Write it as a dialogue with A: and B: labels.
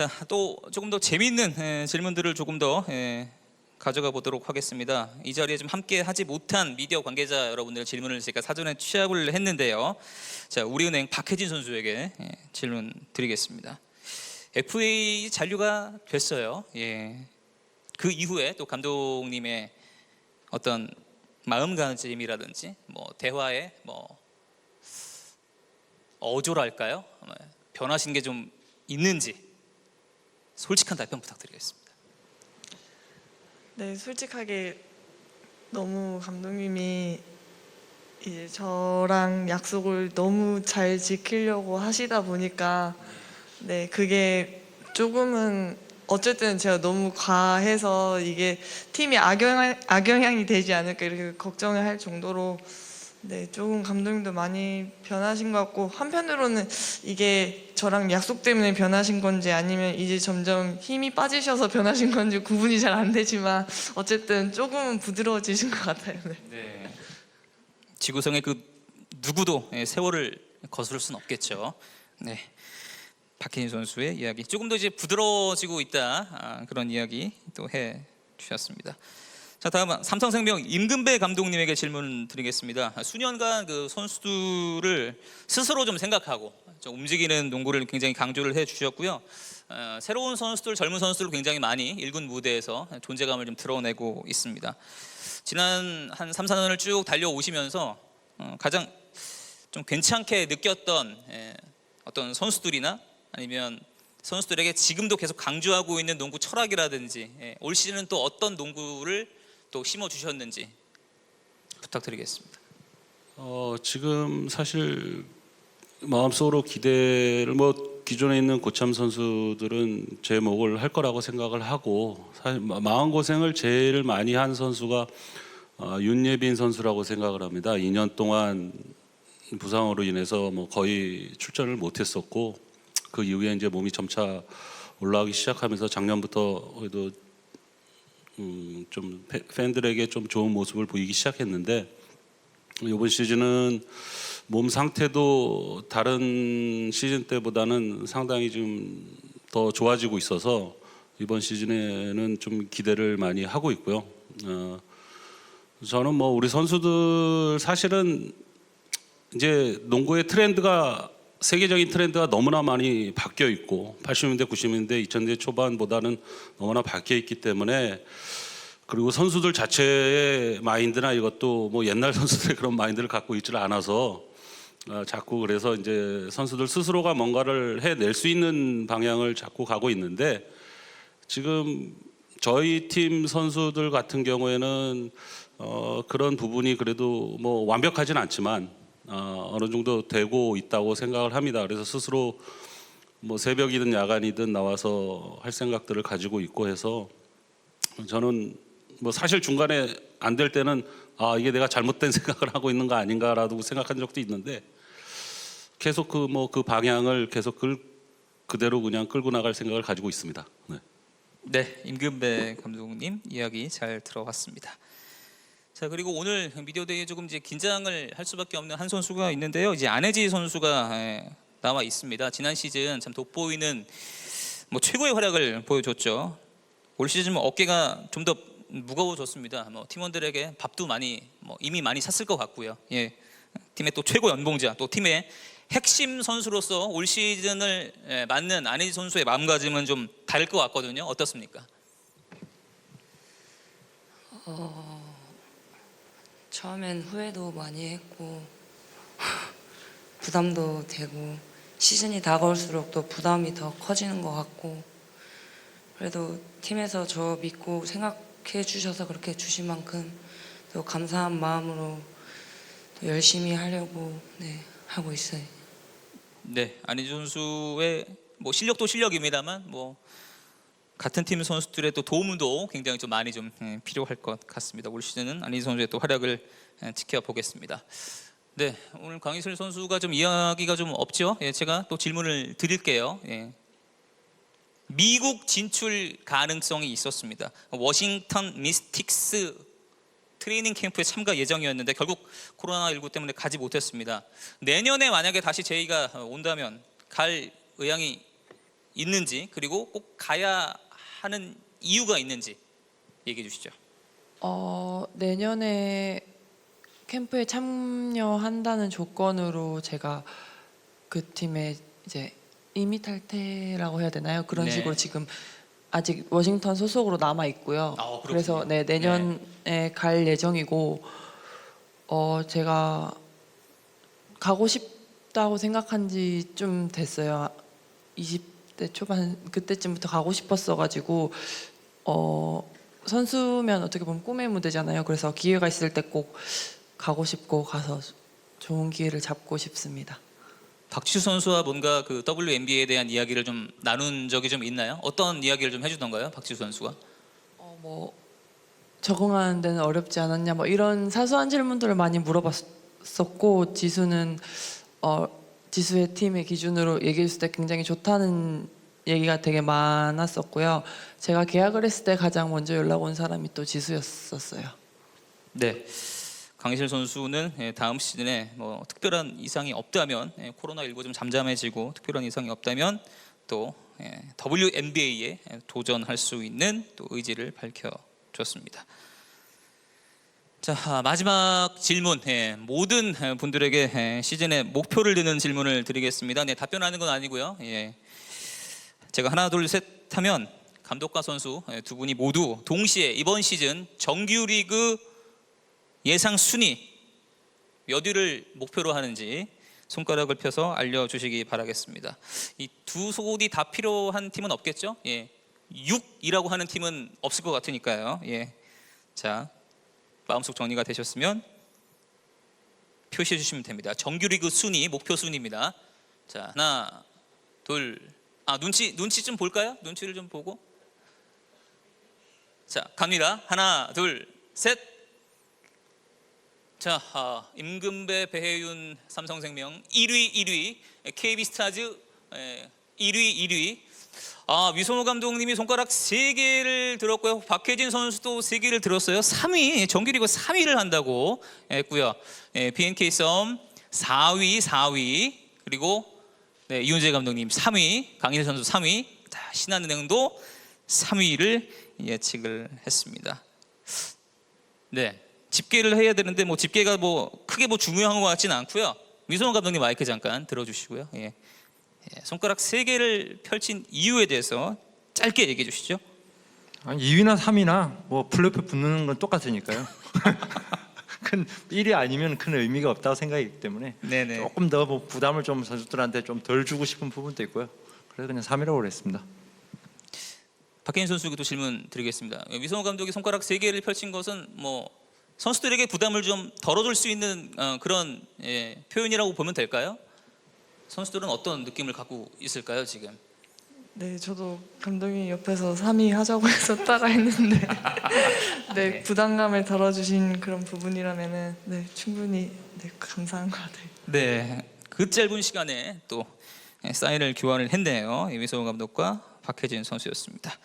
A: 자, 또 조금 더 재미있는 에, 질문들을 조금 더 에, 가져가 보도록 하겠습니다. 이 자리에 좀 함께 하지 못한 미디어 관계자 여러분들 질문을 제가 사전에 취합을 했는데요. 자, 우리은행 박혜진 선수에게 예, 질문 드리겠습니다. FA 잔류가 됐어요. 예. 그 이후에 또 감독님의 어떤 마음가짐이라든지 뭐 대화에 뭐 어조랄까요? 뭐 변하신 게 좀 있는지 솔직한 답변 부탁드리겠습니다.
B: 네, 솔직하게 너무 감독님이 이제 저랑 약속을 너무 잘 지키려고 하시다 보니까 네, 그게 조금은 어쨌든 제가 너무 과해서 이게 팀이 악영향, 악영향이 되지 않을까 이렇게 걱정을 할 정도로 네, 조금 감독님도 많이 변하신 것 같고 한편으로는 이게 저랑 약속 때문에 변하신 건지 아니면 이제 점점 힘이 빠지셔서 변하신 건지 구분이 잘 안 되지만 어쨌든 조금은 부드러워지신 것 같아요. 네.
A: 네. 지구상의 그 누구도 예, 세월을 거스를 수는 없겠죠. 네. 박혜진 선수의 이야기 조금 더 이제 부드러워지고 있다 아, 그런 이야기 또 해 주셨습니다. 자 다음은 삼성생명 임금배 감독님에게 질문 드리겠습니다. 수년간 그 선수들을 스스로 좀 생각하고 좀 움직이는 농구를 굉장히 강조를 해 주셨고요. 어, 새로운 선수들, 젊은 선수들 굉장히 많이 일군 무대에서 존재감을 좀 드러내고 있습니다. 지난 한 3, 4년을 쭉 달려오시면서 어, 가장 좀 괜찮게 느꼈던 예, 어떤 선수들이나 아니면 선수들에게 지금도 계속 강조하고 있는 농구 철학이라든지 예, 올 시즌은 또 어떤 농구를 또 심어 주셨는지 부탁드리겠습니다.
C: 어, 지금 사실 마음속으로 기대를 뭐 기존에 있는 고참 선수들은 제 목을 할 거라고 생각을 하고 사실 마- 마음 고생을 제일 많이 한 선수가 어, 윤예빈 선수라고 생각을 합니다. 2년 동안 부상으로 인해서 뭐 거의 출전을 못했었고 그 이후에 이제 몸이 점차 올라가기 시작하면서 작년부터 그래도 음, 좀 팬- 팬들에게 좀 좋은 모습을 보이기 시작했는데 이번 시즌은 몸 상태도 다른 시즌 때보다는 상당히 좀 더 좋아지고 있어서 이번 시즌에는 좀 기대를 많이 하고 있고요. 어, 저는 뭐 우리 선수들 사실은 이제 농구의 트렌드가 세계적인 트렌드가 너무나 많이 바뀌어 있고 80년대, 90년대, 2000대 초반보다는 너무나 바뀌어 있기 때문에 그리고 선수들 자체의 마인드나 이것도 뭐 옛날 선수들의 그런 마인드를 갖고 있지를 않아서 어, 자꾸 그래서 이제 선수들 스스로가 뭔가를 해낼 수 있는 방향을 자꾸 가고 있는데 지금 저희 팀 선수들 같은 경우에는 어, 그런 부분이 그래도 뭐 완벽하진 않지만 어, 어느 정도 되고 있다고 생각을 합니다. 그래서 스스로 뭐 새벽이든 야간이든 나와서 할 생각들을 가지고 있고 해서 저는 뭐 사실 중간에 안 될 때는 아 이게 내가 잘못된 생각을 하고 있는 거 아닌가라고 생각한 적도 있는데 계속 그 뭐그 방향을 계속 그 그대로 그냥 끌고 나갈 생각을 가지고 있습니다. 네.
A: 네, 임금배 감독님 이야기 잘 들어봤습니다. 자 그리고 오늘 미디어 데이에 조금 이제 긴장을 할 수밖에 없는 한 선수가 있는데요. 이제 안혜지 선수가 예, 나와 있습니다. 지난 시즌 참 돋보이는 뭐 최고의 활약을 보여줬죠. 올 시즌 뭐 어깨가 좀 더 무거워졌습니다. 뭐 팀원들에게 밥도 많이 뭐 이미 많이 샀을 것 같고요. 예, 팀의 또 최고 연봉자, 또 팀의 핵심 선수로서 올 시즌을 예, 맞는 안혜지 선수의 마음가짐은 좀 다를 것 같거든요. 어떻습니까?
D: 처음엔 후회도 많이 했고 부담도 되고 시즌이 다가올수록 또 부담이 더 커지는 것 같고 그래도 팀에서 저 믿고 생각해 주셔서 그렇게 주신 만큼 또 감사한 마음으로 또 열심히 하려고 네, 하고 있어요.
A: 네, 안희지 선수의 뭐 실력도 실력입니다만 뭐 같은 팀 선수들의 또 도움도 굉장히 좀 많이 좀 예, 필요할 것 같습니다. 올 시즌은 안희지 선수의 또 활약을 예, 지켜보겠습니다. 네, 오늘 강희슬 선수가 좀 이야기가 좀 없죠. 예, 제가 또 질문을 드릴게요. 예. 미국 진출 가능성이 있었습니다. 워싱턴 미스틱스 트레이닝 캠프에 참가 예정이었는데 결국 코로나19 때문에 가지 못했습니다. 내년에 만약에 다시 제의가 온다면 갈 의향이 있는지 그리고 꼭 가야 하는 이유가 있는지 얘기해 주시죠.
E: 어, 내년에 캠프에 참여한다는 조건으로 제가 그 팀에 이제 이미 탈퇴라고 해야 되나요? 그런
A: 네.
E: 식으로 지금 아직 워싱턴 소속으로 남아 있고요.
A: 아.
E: 그래서 네, 내년에 갈 예정이고 어, 제가 가고 싶다고 생각한 지 좀 됐어요. 20 대 초반 그때쯤부터 가고 싶었어 가지고 어 선수면 어떻게 보면 꿈의 무대잖아요. 그래서 기회가 있을 때 꼭 가고 싶고 가서 좋은 기회를 잡고 싶습니다.
A: 박지수 선수와 뭔가 그 WNBA에 대한 이야기를 좀 나눈 적이 좀 있나요? 어떤 이야기를 좀 해주던가요, 박지수 선수가?
E: 어, 뭐 적응하는 데는 어렵지 않았냐 뭐 이런 사소한 질문들을 많이 물어봤었고 지수는 어 지수의 팀의 기준으로 얘기했을 때 굉장히 좋다는 얘기가 되게 많았었고요. 제가 계약을 했을 때 가장 먼저 연락 온 사람이 또 지수였었어요.
A: 네. 강희실 선수는 예, 다음 시즌에 뭐 특별한 이상이 없다면 예, 코로나 19 좀 잠잠해지고 특별한 이상이 없다면 또 예, WNBA에 도전할 수 있는 또 의지를 밝혀줬습니다. 자 아, 마지막 질문 예, 모든 예, 분들에게 예, 시즌에 목표를 드는 질문을 드리겠습니다. 네, 답변하는 건 아니고요. 예, 제가 하나 둘 셋 하면 감독과 선수 예, 두 분이 모두 동시에 이번 시즌 정규리그 예상 순위 몇 위를 목표로 하는지 손가락을 펴서 알려주시기 바라겠습니다. 이 두 소디 다 필요한 팀은 없겠죠? 예, 6이라고 하는 팀은 없을 것 같으니까요. 예, 자 마음속 정리가 되셨으면 표시해 주시면 됩니다. 정규리그 순위 목표 순위입니다. 자 하나 둘 아 눈치 눈치 좀 볼까요? 눈치를 좀 보고 자 갑니다. 하나 둘 셋. 자, 아, 임금배, 배혜윤, 삼성생명 1위, 1위, KB스타즈 1위, 1위. 아, 위성호 감독님이 손가락 3개를 들었고요. 박혜진 선수도 3개를 들었어요. 3위, 정규리그 3위를 한다고 했고요. 예, BNK 썸 4위, 4위. 그리고 네, 이훈재 감독님 3위, 강일 선수 3위, 자, 신한은행도 3위를 예측을 했습니다. 네. 집계를 해야 되는데 뭐 집계가 뭐 크게 뭐 중요한 것 같지는 않고요. 미소원 감독님 마이크 잠깐 들어주시고요. 예. 예, 손가락 세 개를 펼친 이유에 대해서 짧게 얘기해 주시죠.
F: 아니 2위나 3위나 뭐 플레이오프 붙는 건 똑같으니까요. 큰 1위 아니면 큰 의미가 없다고 생각이기 때문에
A: 네네.
F: 조금 더 뭐 부담을 좀 선수들한테 좀 덜 주고 싶은 부분도 있고요. 그래서 그냥 3위라고 그랬습니다.
A: 박혜인 선수에게도 질문 드리겠습니다. 미성호 감독이 손가락 세 개를 펼친 것은 뭐 선수들에게 부담을 좀 덜어줄 수 있는 어, 그런 예, 표현이라고 보면 될까요? 선수들은 어떤 느낌을 갖고 있을까요 지금?
B: 네, 저도 감독님 옆에서 3위 하자고 해서 따라했는데 네,
A: 네.
B: 부담감을 덜어주신 그런 부분이라면은 네, 충분히 네, 감사한 것 같아요.
A: 네, 그 짧은 시간에 또 사인을 교환을 했네요. 이미소 감독과 박혜진 선수였습니다.